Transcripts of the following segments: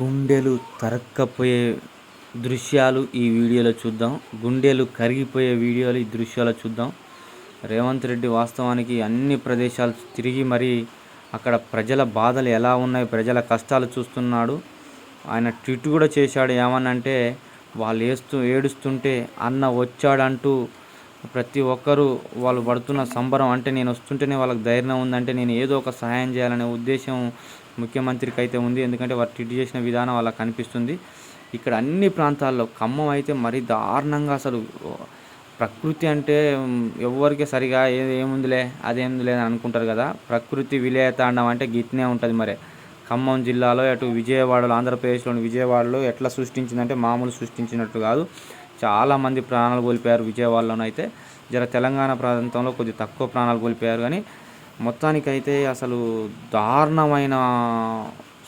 గుండెలు తరక్కపోయే దృశ్యాలు ఈ వీడియోలో చూద్దాం. గుండెలు కరిగిపోయే వీడియోలు ఈ దృశ్యాలు చూద్దాం. రేవంత్ రెడ్డి వాస్తవానికి అన్ని ప్రదేశాలు తిరిగి మరి అక్కడ ప్రజల బాధలు ఎలా ఉన్నాయి ప్రజల కష్టాలు చూస్తున్నాడు. ఆయన ట్వీట్ కూడా చేశాడు ఏమనంటే వాళ్ళు వేస్తూ ఏడుస్తుంటే అన్న వచ్చాడంటూ ప్రతి ఒక్కరూ వాళ్ళు పడుతున్న సంబరం అంటే నేను వస్తుంటేనే వాళ్ళకి ధైర్యం ఉందంటే నేను ఏదో ఒక సహాయం చేయాలనే ఉద్దేశం ముఖ్యమంత్రికి అయితే ఉంది. ఎందుకంటే వారు ట్రీట్ చేసిన విధానం వాళ్ళకి కనిపిస్తుంది. ఇక్కడ అన్ని ప్రాంతాల్లో ఖమ్మం అయితే మరీ దారుణంగా అసలు ప్రకృతి అంటే ఎవరికి సరిగా ఏది ఏముందిలే అదేముందిలే అని అనుకుంటారు కదా. ప్రకృతి విలేతాండం అంటే గిట్నే ఉంటుంది మరి. ఖమ్మం జిల్లాలో అటు విజయవాడలో ఆంధ్రప్రదేశ్లోని విజయవాడలో ఎట్లా సృష్టించిందంటే మామూలు సృష్టించినట్టు కాదు. చాలామంది ప్రాణాలు కోల్పోయారు విజయవాడలోనైతే. జర తెలంగాణ ప్రాంతంలో కొద్దిగా తక్కువ ప్రాణాలు కోల్పోయారు కానీ మొత్తానికైతే అసలు దారుణమైన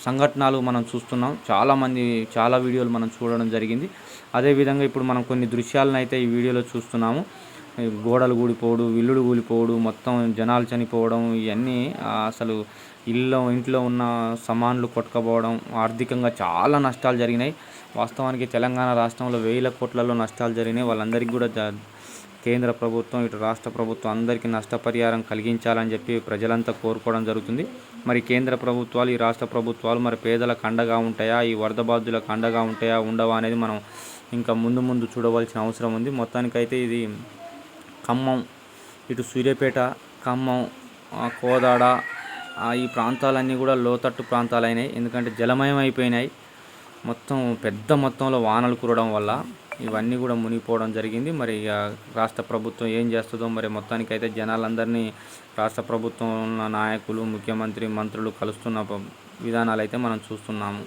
సంఘటనలు మనం చూస్తున్నాం. చాలామంది చాలా వీడియోలు మనం చూడడం జరిగింది. అదేవిధంగా ఇప్పుడు మనం కొన్ని దృశ్యాలను అయితే ఈ వీడియోలో చూస్తున్నాము. గోడలు కూలిపోవడు ఇల్లులు కూలిపోవడు మొత్తం జనాలు చనిపోవడం ఇవన్నీ అసలు ఇల్లు ఇంట్లో ఉన్న సామాన్లు కొట్టుకపోవడం ఆర్థికంగా చాలా నష్టాలు జరిగినాయి. వాస్తవానికి తెలంగాణ రాష్ట్రంలో వేల కోట్లలో నష్టాలు జరిగినాయి. వాళ్ళందరికీ కూడా కేంద్ర ప్రభుత్వం ఇటు రాష్ట్ర ప్రభుత్వం అందరికీ నష్టపరిహారం కలిగించాలని చెప్పి ప్రజలంతా కోరుకోవడం జరుగుతుంది. మరి కేంద్ర ప్రభుత్వాలు ఈ రాష్ట్ర ప్రభుత్వాలు మరి పేదలకు అండగా ఉంటాయా? ఈ వరద బాధ్యులకు అండగా ఉంటాయా? ఉండవా అనేది మనం ఇంకా ముందు ముందు చూడవలసిన అవసరం ఉంది. మొత్తానికైతే ఇది ఖమ్మం ఇటు సూర్యాపేట ఖమ్మం కోదాడ ఈ ప్రాంతాలన్నీ కూడా లోతట్టు ప్రాంతాలైనాయి. ఎందుకంటే జలమయం అయిపోయినాయి. మొత్తం పెద్ద మొత్తంలో వానలు కురవడం వల్ల ఇవన్నీ కూడా మునిగిపోవడం జరిగింది. మరి ఇక రాష్ట్ర ప్రభుత్వం ఏం చేస్తుందో మరి మొత్తానికైతే జనాలందరినీ రాష్ట్ర ప్రభుత్వం ఉన్న నాయకులు ముఖ్యమంత్రి మంత్రులు కలుస్తున్న విధానాలు అయితే మనం చూస్తున్నాము.